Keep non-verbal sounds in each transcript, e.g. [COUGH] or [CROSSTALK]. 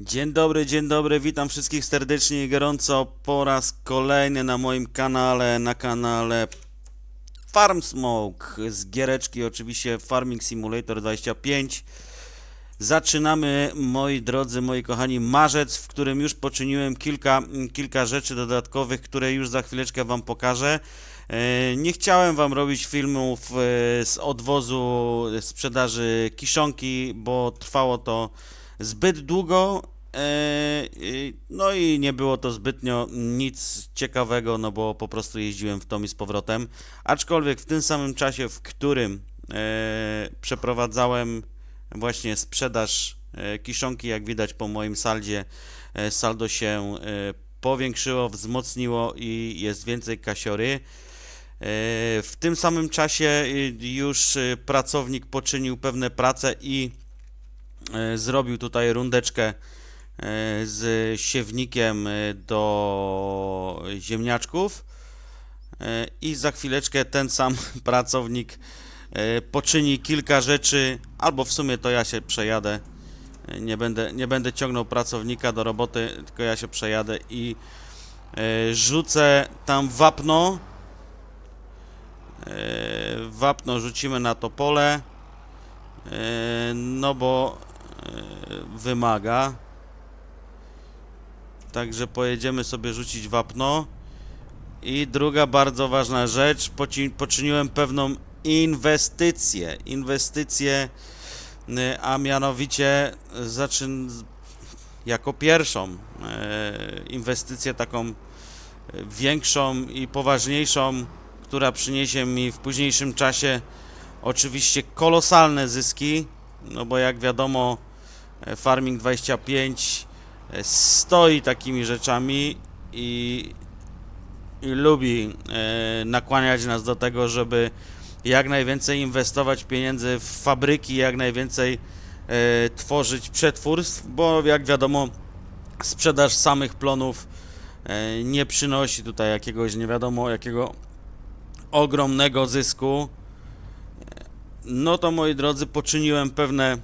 Dzień dobry, dzień dobry, witam wszystkich serdecznie i gorąco po raz kolejny na moim kanale, na kanale Farm Smoke z giereczki oczywiście Farming Simulator 25. Zaczynamy, moi drodzy, moi kochani, marzec, w którym już poczyniłem kilka, kilka rzeczy dodatkowych, które już za chwileczkę Wam pokażę. E, Nie chciałem Wam robić filmów e, z odwozu sprzedaży kiszonki, bo trwało to zbyt długo. e, No i nie było to zbytnio nic ciekawego, no bo po prostu jeździłem w tom i z powrotem. Aczkolwiek w tym samym czasie, w którym e, przeprowadzałem właśnie sprzedaż e, kiszonki, jak widać po moim saldzie, saldo się powiększyło, wzmocniło i jest więcej kasiory. W tym samym czasie już pracownik poczynił pewne prace i zrobił tutaj rundeczkę e, z siewnikiem e, do ziemniaczków E, i za chwileczkę ten sam [LAUGHS] pracownik e, poczyni kilka rzeczy, albo w sumie to ja się przejadę. E, Nie będę, nie będę ciągnął pracownika do roboty, tylko ja się przejadę i e, rzucę tam wapno. E, Wapno rzucimy na to pole, e, no bo e, wymaga. Także pojedziemy sobie rzucić wapno. I druga bardzo ważna rzecz, poczyniłem pewną inwestycję. Inwestycję, y, a mianowicie zaczyn jako pierwszą e, inwestycję taką e, większą i poważniejszą, która przyniesie mi w późniejszym czasie oczywiście kolosalne zyski, no bo jak wiadomo e, Farming 25 e, stoi takimi rzeczami i i lubi e, nakłaniać nas do tego, żeby jak najwięcej inwestować pieniędzy w fabryki, jak najwięcej e, tworzyć przetwórstw, bo jak wiadomo, sprzedaż samych plonów e, nie przynosi tutaj jakiegoś nie wiadomo jakiego ogromnego zysku. E, No to moi drodzy, poczyniłem pewne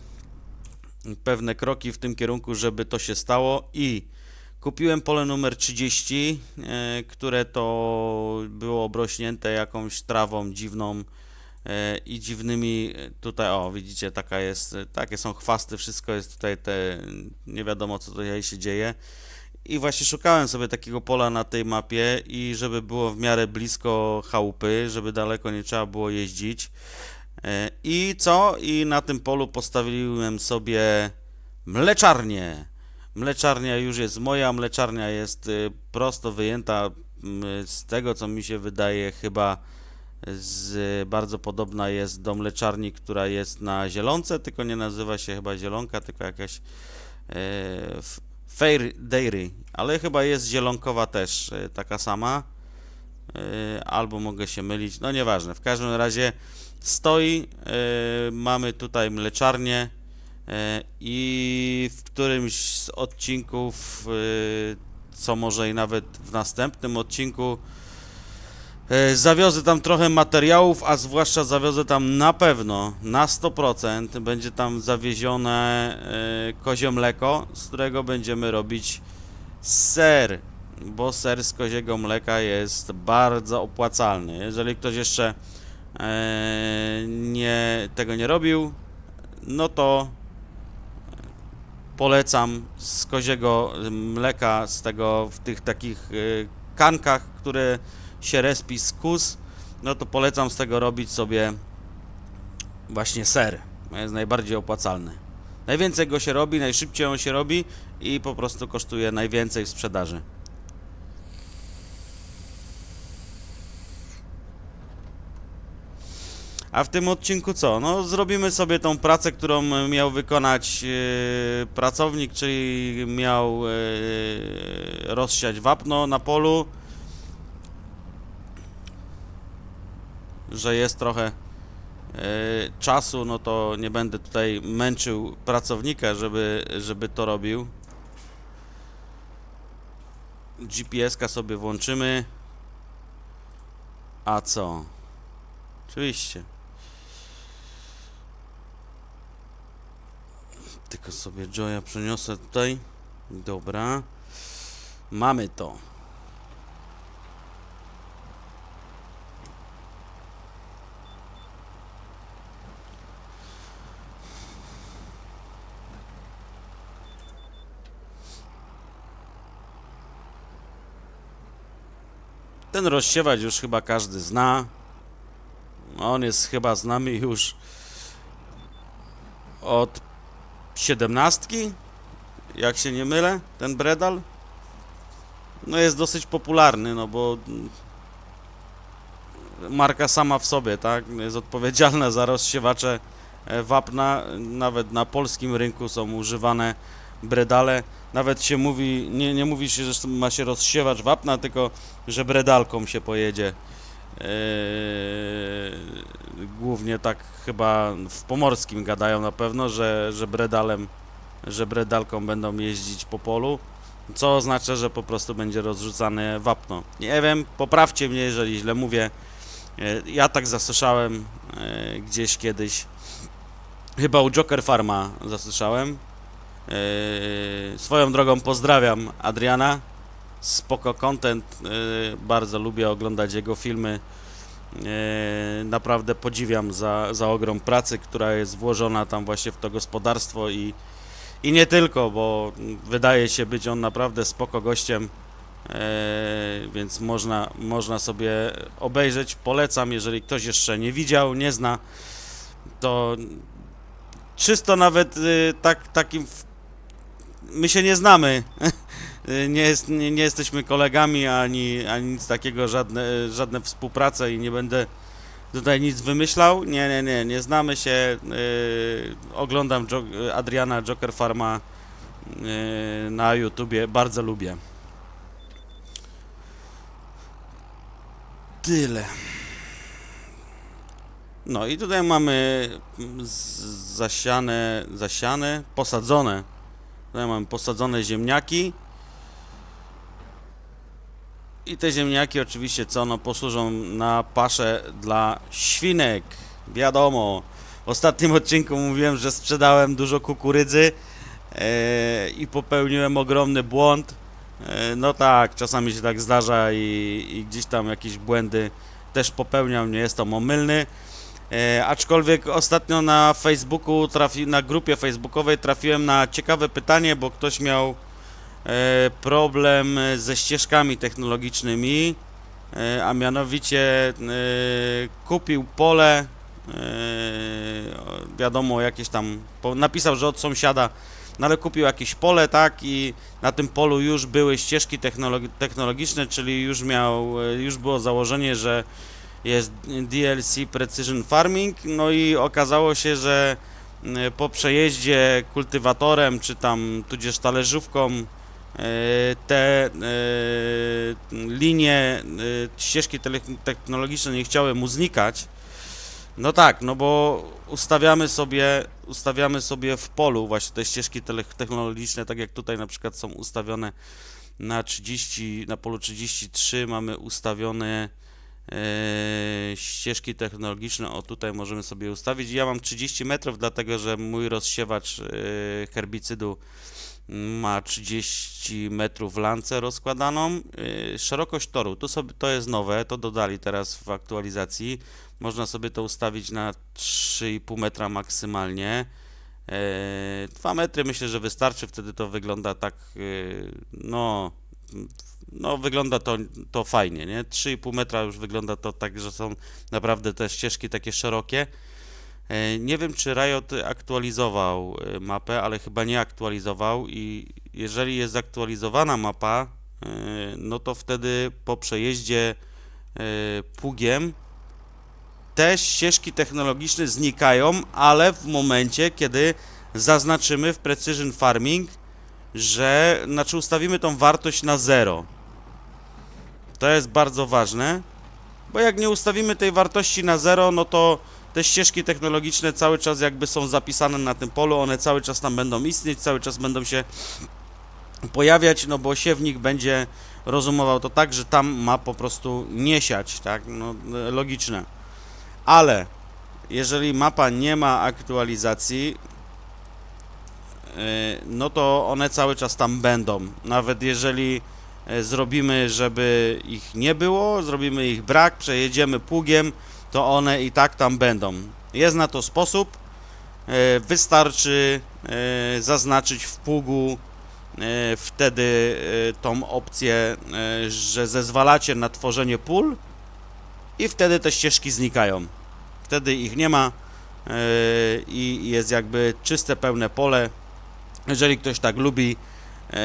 pewne kroki w tym kierunku, żeby to się stało i Kupiłem pole numer 30, e, które to było obrośnięte jakąś trawą dziwną e, i dziwnymi e, tutaj, o widzicie, taka jest, takie są chwasty, wszystko jest tutaj te, nie wiadomo co tutaj się dzieje. I właśnie szukałem sobie takiego pola na tej mapie i żeby było w miarę blisko chałupy, żeby daleko nie trzeba było jeździć. E, I co? I na tym polu postawiłem sobie mleczarnię. Mleczarnia już jest moja, mleczarnia jest y, prosto wyjęta z tego, co mi się wydaje, chyba z, bardzo podobna jest do mleczarni, która jest na Zielonce, tylko nie nazywa się chyba Zielonka, tylko jakaś e, Fair Dairy, ale chyba jest zielonkowa też e, taka sama, e, albo mogę się mylić, no nieważne, w każdym razie stoi, e, mamy tutaj mleczarnię, E, I w którymś z odcinków, e, co może i nawet w następnym odcinku, e, zawiozę tam trochę materiałów, a zwłaszcza zawiozę tam na pewno, na 100% będzie tam zawiezione e, kozie mleko, z którego będziemy robić ser, bo ser z koziego mleka jest bardzo opłacalny. Jeżeli ktoś jeszcze e, nie, tego nie robił, no to polecam z koziego mleka, z tego w tych takich y, kankach, które się respi z no to polecam z tego robić sobie właśnie ser. Jest najbardziej opłacalny. Najwięcej go się robi, najszybciej on się robi i po prostu kosztuje najwięcej w sprzedaży. A w tym odcinku co? No, zrobimy sobie tą pracę, którą miał wykonać e, pracownik, czyli miał e, rozsiać wapno na polu. Że jest trochę e, czasu, no to nie będę tutaj męczył pracownika, żeby, żeby to robił. GPS-ka sobie włączymy. A co? Oczywiście. Tylko sobie Joya przeniosę tutaj. Dobra. Mamy to. Ten rozsiewacz już chyba każdy zna. On jest chyba z nami już od siedemnastki, jak się nie mylę, ten Bredal. No jest dosyć popularny, no bo marka sama w sobie, tak, jest odpowiedzialna za rozsiewacze e, wapna. Nawet na polskim rynku są używane Bredale. Nawet się mówi, nie, nie mówi się, że ma się rozsiewacz wapna, tylko że Bredalką się pojedzie. Eee, głównie tak chyba w pomorskim gadają na pewno, że, że bredalem, że bredalką będą jeździć po polu, co oznacza, że po prostu będzie rozrzucane wapno. Nie wiem, poprawcie mnie, jeżeli źle mówię. E, Ja tak zasłyszałem e, gdzieś kiedyś. Chyba u Joker Farma zasłyszałem. Swoją drogą pozdrawiam Adriana. Spoko content. e, Bardzo lubię oglądać jego filmy. E, Naprawdę podziwiam za, za ogrom pracy, która jest włożona tam właśnie w to gospodarstwo i, i nie tylko, bo wydaje się być on naprawdę spoko gościem, e, więc można, można sobie obejrzeć. Polecam, jeżeli ktoś jeszcze nie widział, nie zna, to czysto nawet y, tak, takim. My się nie znamy. [LAUGHS] Y, nie, jest, nie, nie jesteśmy kolegami ani, ani nic takiego, żadne, żadne współprace i nie będę tutaj nic wymyślał. Nie, nie, nie, nie znamy się. Y, oglądam jo Adriana Joker Farma y, na YouTubie, bardzo lubię. Tyle. No i tutaj mamy zasiane, zasiane, posadzone. Tutaj mamy posadzone ziemniaki. I te ziemniaki oczywiście co, no posłużą na paszę dla świnek. Wiadomo. W ostatnim odcinku mówiłem, że sprzedałem dużo kukurydzy e, i popełniłem ogromny błąd. E, no tak, czasami się tak zdarza i, i gdzieś tam jakieś błędy też popełniam, nie jestem omylny. E, aczkolwiek ostatnio na Facebooku, trafi, na grupie facebookowej trafiłem na ciekawe pytanie, bo ktoś miał problem ze ścieżkami technologicznymi, e, a mianowicie e, kupił pole, e, wiadomo, jakieś tam, napisał, że od sąsiada, no ale kupił jakieś pole, tak, i na tym polu już były ścieżki technologi technologiczne, czyli już miał, e, już było założenie, że jest DLC Precision Farming, no i okazało się, że e, po przejeździe kultywatorem, czy tam tudzież talerzówką, e, te e, linie, e, ścieżki technologiczne nie chciały mu znikać. No tak, no bo ustawiamy sobie, ustawiamy sobie w polu właśnie te ścieżki technologiczne, tak jak tutaj na przykład są ustawione na 30, na polu 33 mamy ustawione e, ścieżki technologiczne. O tutaj możemy sobie ustawić. Ja mam 30 metrów, dlatego że mój rozsiewacz e, herbicydu ma 30 metrów lancę rozkładaną. Yy, Szerokość toru, to, sobie, to jest nowe, to dodali teraz w aktualizacji. Można sobie to ustawić na 3,5 metra maksymalnie. Yy, 2 metry myślę, że wystarczy, wtedy to wygląda tak, yy, no, no wygląda to, to fajnie, nie? 3,5 metra już wygląda to tak, że są naprawdę te ścieżki takie szerokie. E, Nie wiem, czy Riot aktualizował e, mapę, ale chyba nie aktualizował i jeżeli jest zaktualizowana mapa, e, no to wtedy po przejeździe pługiem te ścieżki technologiczne znikają, ale w momencie, kiedy zaznaczymy w Precision Farming, że, znaczy ustawimy tą wartość na 0. To jest bardzo ważne, bo jak nie ustawimy tej wartości na 0, no to te ścieżki technologiczne cały czas jakby są zapisane na tym polu, one cały czas tam będą istnieć, cały czas będą się pojawiać, no bo siewnik będzie rozumował to tak, że tam ma po prostu nie siać, tak, no e, logiczne. Ale jeżeli mapa nie ma aktualizacji, no to one cały czas tam będą. Nawet jeżeli e, zrobimy, żeby ich nie było, zrobimy ich brak, przejedziemy pługiem, to one i tak tam będą. Jest na to sposób. E, Wystarczy e, zaznaczyć w pługu e, wtedy tą opcję, że zezwalacie na tworzenie pól i wtedy te ścieżki znikają. Wtedy ich nie ma i jest jakby czyste, pełne pole. Jeżeli ktoś tak lubi,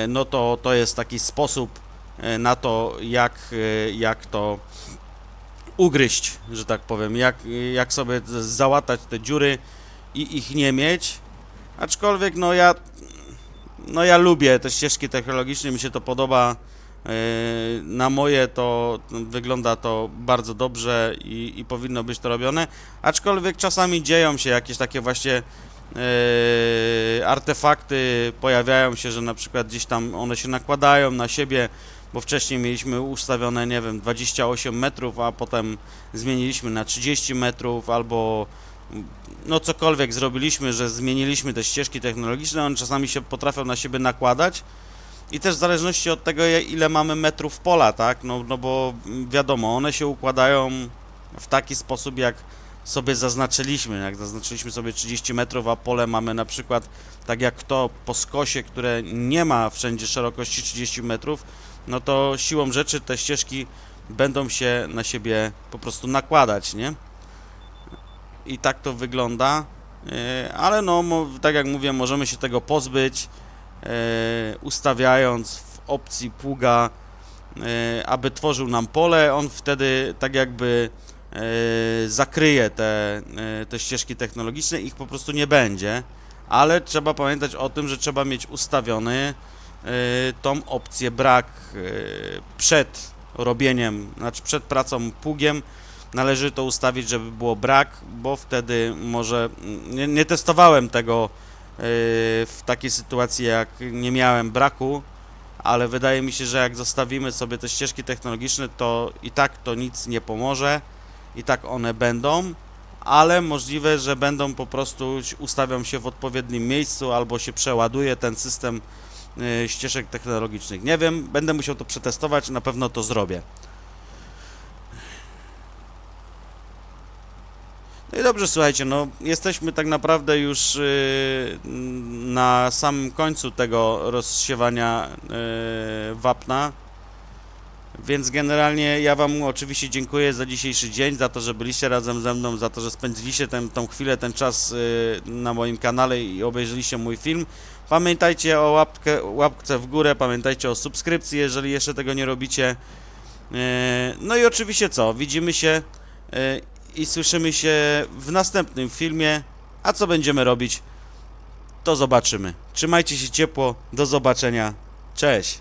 no to to jest taki sposób na to, jak, jak to ugryźć, że tak powiem, jak, jak sobie załatać te dziury i ich nie mieć. Aczkolwiek, no ja, no ja lubię te ścieżki technologiczne, mi się to podoba. Yy, Na moje to wygląda to bardzo dobrze i, i powinno być to robione. Aczkolwiek czasami dzieją się jakieś takie właśnie yy, artefakty, pojawiają się, że na przykład gdzieś tam one się nakładają na siebie, bo wcześniej mieliśmy ustawione, nie wiem, 28 metrów, a potem zmieniliśmy na 30 metrów albo no cokolwiek zrobiliśmy, że zmieniliśmy te ścieżki technologiczne, one czasami się potrafią na siebie nakładać. I też w zależności od tego, ile mamy metrów pola, tak, no, no bo wiadomo, one się układają w taki sposób, jak sobie zaznaczyliśmy, jak zaznaczyliśmy sobie 30 metrów, a pole mamy na przykład, tak jak to po skosie, które nie ma wszędzie szerokości 30 metrów, no to siłą rzeczy te ścieżki będą się na siebie po prostu nakładać, nie? I tak to wygląda, e, ale no, tak jak mówię, możemy się tego pozbyć, e, ustawiając w opcji pługa, e, aby tworzył nam pole, on wtedy tak jakby zakryje te, te ścieżki technologiczne, ich po prostu nie będzie, ale trzeba pamiętać o tym, że trzeba mieć ustawiony tą opcję brak e, przed robieniem, znaczy przed pracą pługiem, należy to ustawić, żeby było brak, bo wtedy może, nie, nie testowałem tego e, w takiej sytuacji, jak nie miałem braku, ale wydaje mi się, że jak zostawimy sobie te ścieżki technologiczne, to i tak to nic nie pomoże, i tak one będą, ale możliwe, że będą po prostu ustawią się w odpowiednim miejscu albo się przeładuje ten system y, ścieżek technologicznych. Nie wiem, będę musiał to przetestować, na pewno to zrobię. No i dobrze, słuchajcie, no jesteśmy tak naprawdę już y, na samym końcu tego rozsiewania y, wapna. Więc generalnie ja Wam oczywiście dziękuję za dzisiejszy dzień, za to, że byliście razem ze mną, za to, że spędziliście ten, tą chwilę, ten czas y, na moim kanale i obejrzeliście mój film. Pamiętajcie o łapkę, łapce w górę, pamiętajcie o subskrypcji, jeżeli jeszcze tego nie robicie. Y, No i oczywiście co, widzimy się y, i słyszymy się w następnym filmie. A co będziemy robić, to zobaczymy. Trzymajcie się ciepło, do zobaczenia. Cześć!